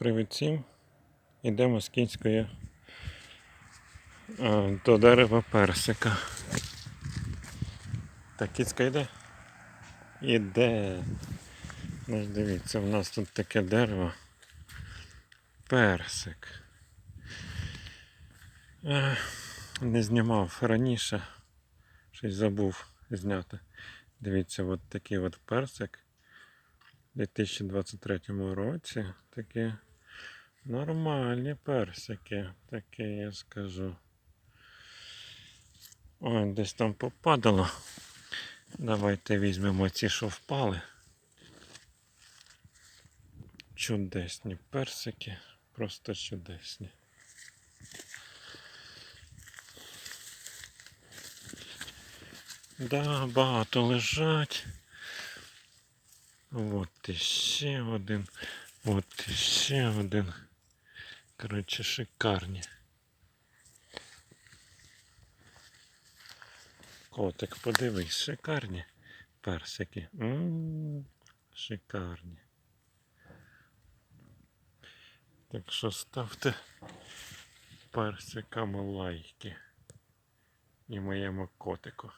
Привіт всім. Йдемо з кінської а, до дерева персика. Так, кіцька йде? Іде. Ну дивіться, в нас тут таке дерево. Персик. Не знімав раніше. Щось забув зняти. Дивіться, от такий от персик. У 2023 році такі нормальні персики, таке я скажу. Ой, десь там попадало. Давайте візьмемо ці, що впали. Чудесні персики, просто чудесні. Да, багато лежать. От іще один. От іще один. Коротше, шикарні. Котик, подивись, шикарні персики. м шикарні. Так що ставте персикам лайки. І моєму котику.